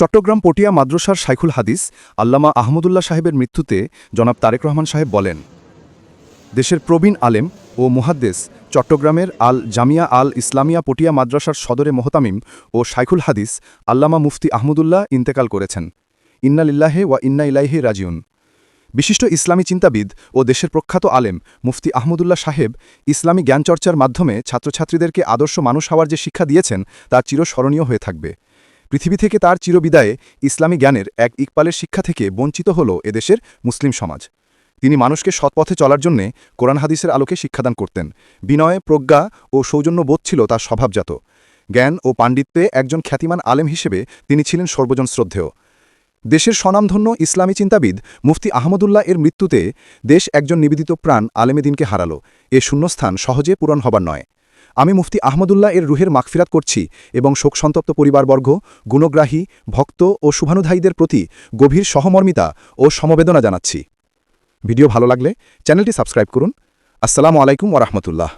চট্টগ্রাম পটিয়া মাদ্রাসার সাইখুল হাদিস আল্লামা আহমদুল্লাহ সাহেবের মৃত্যুতে জনাব তারেক রহমান সাহেব বলেন, দেশের প্রবীণ আলেম ও মুহাদ্দেস চট্টগ্রামের আল জামিয়া আল ইসলামিয়া পটিয়া মাদ্রাসার সদরে মোহতামিম ও শাইখুল হাদিস আল্লামা মুফতি আহমদুল্লাহ ইন্তেকাল করেছেন। ইন্নালিল্লাহে ওয়া ইন্না ইলাইহে রাজিউন। বিশিষ্ট ইসলামী চিন্তাবিদ ও দেশের প্রখ্যাত আলেম মুফতি আহমদুল্লাহ সাহেব ইসলামী জ্ঞানচর্চার মাধ্যমে ছাত্রছাত্রীদেরকে আদর্শ মানুষ হওয়ার যে শিক্ষা দিয়েছেন, তা চিরস্মরণীয় হয়ে থাকবে। পৃথিবী থেকে তার চিরবিদায়ে ইসলামী জ্ঞানের এক ইকবালের শিক্ষা থেকে বঞ্চিত হল এদেশের মুসলিম সমাজ। তিনি মানুষকে সৎপথে চলার জন্যে কোরআন হাদিসের আলোকে শিক্ষাদান করতেন। বিনয়ে, প্রজ্ঞা ও সৌজন্যবোধ ছিল তার স্বভাবজাত। জ্ঞান ও পাণ্ডিত্যে একজন খ্যাতিমান আলেম হিসেবে তিনি ছিলেন সর্বজন শ্রদ্ধেয়। দেশের স্বনামধন্য ইসলামী চিন্তাবিদ মুফতি আহমদুল্লাহ এর মৃত্যুতে দেশ একজন নিবেদিত প্রাণ আলেমেদিনকে হারালো। এ শূন্যস্থান সহজে পূরণ হবার নয়। আমি মুফতি আহমদুল্লাহ এর রুহের মাগফিরাত করছি এবং শোকসন্তপ্ত পরিবারবর্গ, গুণগ্রাহী, ভক্ত ও শুভানুধায়ীদের প্রতি গভীর সহমর্মিতা ও সমবেদনা জানাচ্ছি। ভিডিও ভালো লাগলে চ্যানেলটি সাবস্ক্রাইব করুন। আসসালামু আলাইকুম ওরহমতুল্লাহ